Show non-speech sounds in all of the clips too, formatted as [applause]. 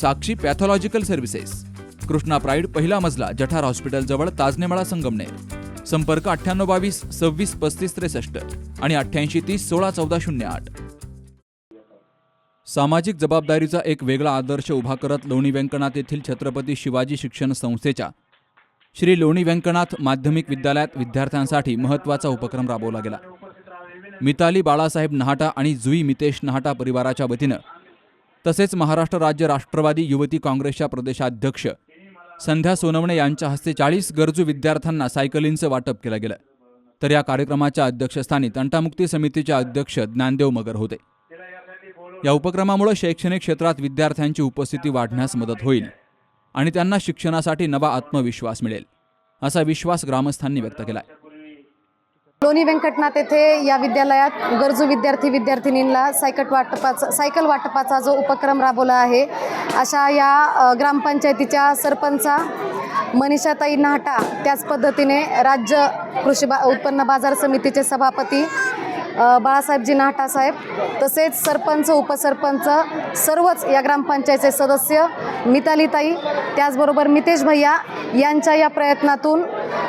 Sakshi pathological services. Krishna pride पहिला मजला जठार हॉस्पिटलजवळ ताजनेमाळा संगमनेर. संपर्क अठ्ठ्याण्णव बावीस सव्वीस पस्तीस त्रेसष्ट आणि अठ्ठ्याऐंशी तीस सोळा चौदा शून्य आठ. सामाजिक जबाबदारीचा एक वेगळा आदर्श उभा करत लोणी व्यंकनाथ येथील छत्रपती शिवाजी शिक्षण संस्थेच्या श्री लोणी व्यंकनाथ माध्यमिक विद्यालयात विद्यार्थ्यांसाठी महत्त्वाचा उपक्रम राबवला गेला. मिताली बाळासाहेब नहाटा आणि जुई मितेश नहाटा परिवाराच्या वतीनं तसेच महाराष्ट्र राज्य राष्ट्रवादी युवती काँग्रेसच्या प्रदेशाध्यक्ष संध्या सोनवणे यांच्या हस्ते चाळीस गरजू विद्यार्थ्यांना सायकलींचं वाटप केलं गेलं. तर या कार्यक्रमाच्या अध्यक्षस्थानी तंटामुक्ती समितीचे अध्यक्ष ज्ञानदेव मगर होते. या उपक्रमामुळे शैक्षणिक क्षेत्रात विद्यार्थ्यांची उपस्थिती वाढण्यास मदत होईल आणि त्यांना शिक्षणासाठी नवा आत्मविश्वास मिळेल असा विश्वास ग्रामस्थांनी व्यक्त केला आहे लोणी व्यंकटनाथ येथे या विद्यालयात गरजू विद्यार्थी विद्यार्थिनींना सायकल वाटपाचा सायकल वाटपाचा जो उपक्रम राबवला आहे अशा या ग्रामपंचायतीच्या सरपंचा मनीषाताई नाहटा त्याच पद्धतीने राज्य कृषी बा उत्पन्न बाजार समितीचे सभापती बाळासाहेबजी नाहटा साहेब तसेच सरपंच उपसरपंच सर्वच या ग्रामपंचायतचे सदस्य मितालीताई त्याचबरोबर मितेश भैया यांच्या या प्रयत्नातून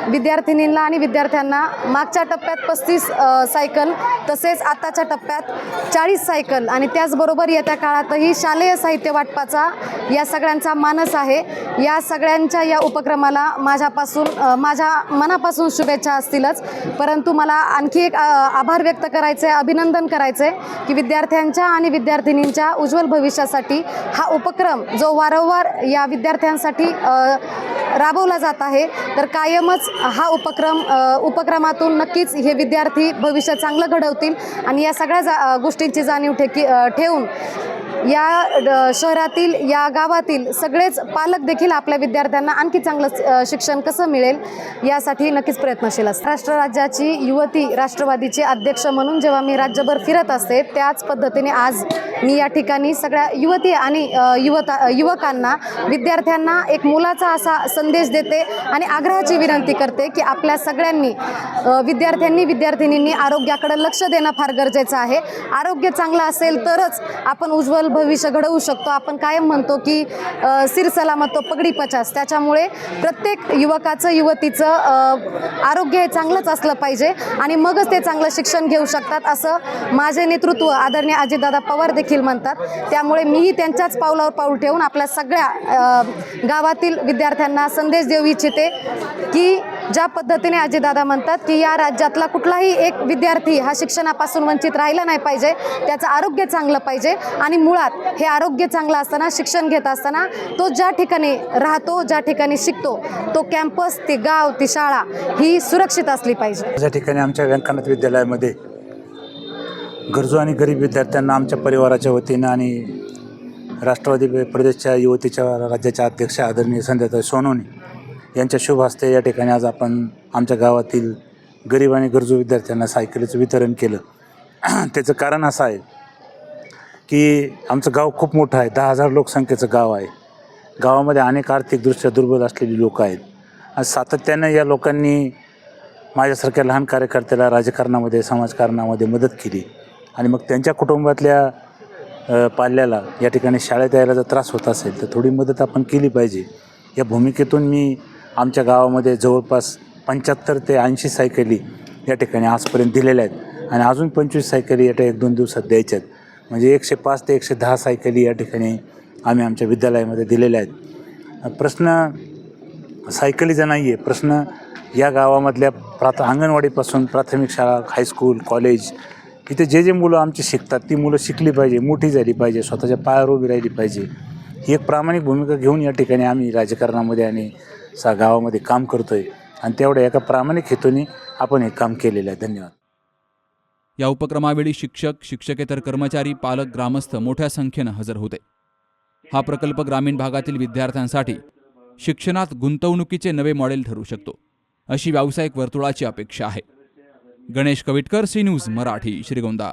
विद्यार्थिनींना आणि विद्यार्थ्यांना मागच्या टप्प्यात पस्तीस सायकल तसेच आताच्या टप्प्यात चाळीस सायकल आणि त्याचबरोबर येत्या काळातही शालेय साहित्य वाटपाचा या सगळ्यांचा मानस आहे. या सगळ्यांच्या या उपक्रमाला माझ्यापासून माझ्या मनापासून शुभेच्छा असतीलच. परंतु मला आणखी एक आभार व्यक्त करायचे अभिनंदन करायचे की विद्यार्थ्यांच्या आणि विद्यार्थिनींच्या उज्ज्वल भविष्यासाठी हा उपक्रम जो वारंवार या विद्यार्थ्यांसाठी राबवला जात आहे. तर कायमच हा उपक्रम उपक्रमातून नक्कीच हे विद्यार्थी भविष्य चांगलं घडवतील. आणि या सगळ्या जा गोष्टींची जाणीव ठेकी ठेवून या शहरातील या गावातील सगळेच पालक देखील आपल्या विद्यार्थ्यांना आणखी चांगलं शिक्षण कसं मिळेल यासाठी नक्कीच प्रयत्नशील असतात. राष्ट्र राज्याची युवती राष्ट्रवादीचे अध्यक्ष म्हणून जेव्हा मी राज्यभर फिरत असते त्याच पद्धतीने आज मी या ठिकाणी सगळ्या युवती आणि युवता युवकांना विद्यार्थ्यांना एक मुलाचा असा संदेश देते आणि आग्रहाची विनंती करते की आपल्या सगळ्यांनी विद्यार्थ्यांनी विद्यार्थिनींनी आरोग्याकडे लक्ष देणं फार गरजेचं आहे. आरोग्य चांगलं असेल तरच आपण उज्ज्वल भविष्य घडवू शकतो. आपण कायम म्हणतो की सिरसलामत सिर सलामत तो पगडी पचास. त्याच्यामुळे प्रत्येक युवकाचं युवतीचं आरोग्य हे चांगलंच असलं पाहिजे आणि मगच ते चांगलं शिक्षण घेऊ शकतात असं माझे नेतृत्व आदरणीय अजितदादा पवार देखील म्हणतात. त्यामुळे मीही त्यांच्याच पावलावर पाऊल ठेवून आपल्या सगळ्या गावातील विद्यार्थ्यांना संदेश देऊ इच्छिते की ज्या पद्धतीने आजीदादा म्हणतात की या राज्यातला कुठलाही एक विद्यार्थी हा शिक्षणापासून वंचित राहिला नाही पाहिजे त्याचं आरोग्य चांगलं पाहिजे आणि मुळात हे आरोग्य चांगलं असताना शिक्षण घेत असताना तो ज्या ठिकाणी राहतो ज्या ठिकाणी शिकतो तो कॅम्पस ती गाव ती शाळा ही सुरक्षित असली पाहिजे. ज्या ठिकाणी आमच्या व्यंकनाथ विद्यालयामध्ये गरजू आणि गरीब विद्यार्थ्यांना आमच्या परिवाराच्या वतीनं आणि राष्ट्रवादी प्रदेशच्या युवतीच्या राज्याच्या अध्यक्ष आदरणीय संध्याताई सोनवणे यांच्या शुभ हस्ते या ठिकाणी आज आपण आमच्या गावातील गरीब आणि गरजू विद्यार्थ्यांना सायकलीचं वितरण केलं. [clears throat] त्याचं कारण असं आहे की आमचं गाव खूप मोठं आहे. दहा हजार लोकसंख्येचं गाव आहे. गावामध्ये अनेक आर्थिकदृष्ट्या दुर्बल असलेली लोकं आहेत. आणि सातत्यानं या लोकांनी माझ्यासारख्या लहान कार्यकर्त्याला राजकारणामध्ये समाजकारणामध्ये मदत केली. आणि मग त्यांच्या कुटुंबातल्या पाल्याला या ठिकाणी शाळेत यायला जर त्रास होत असेल तर थोडी मदत आपण केली पाहिजे. या भूमिकेतून मी आमच्या गावामध्ये जवळपास पंच्याहत्तर ते ऐंशी सायकली या ठिकाणी आजपर्यंत दिलेल्या आहेत. आणि अजून पंचवीस सायकली या एक दोन दिवसात द्यायच्या आहेत. म्हणजे एकशे पाच ते एकशे दहा सायकली या ठिकाणी आम्ही आमच्या विद्यालयामध्ये दिलेल्या आहेत. प्रश्न सायकलीचा नाही आहे प्रश्न या गावामधल्या प्राथ अंगणवाडीपासून प्राथमिक शाळा हायस्कूल कॉलेज इथे जे जे मुलं आमची शिकतात ती मुलं शिकली पाहिजे मोठी झाली पाहिजे स्वतःच्या पायावर उभी राहिली पाहिजे. ही एक प्रामाणिक भूमिका घेऊन या ठिकाणी आम्ही राजकारणामध्ये आणि सा गावामध्ये काम करतो आहे आणि तेवढ्या एका प्रामाणिक हेतूने आपण हे काम केलेलं आहे. धन्यवाद. या उपक्रमावेळी शिक्षक शिक्षकेतर कर्मचारी पालक ग्रामस्थ मोठ्या संख्येनं हजर होते. हा प्रकल्प ग्रामीण भागातील विद्यार्थ्यांसाठी शिक्षणात गुंतवणुकीचे नवे मॉडेल ठरू शकतो अशी व्यावसायिक वर्तुळाची अपेक्षा आहे. Ganesh Kavitkar C news Marathi Shrigonda.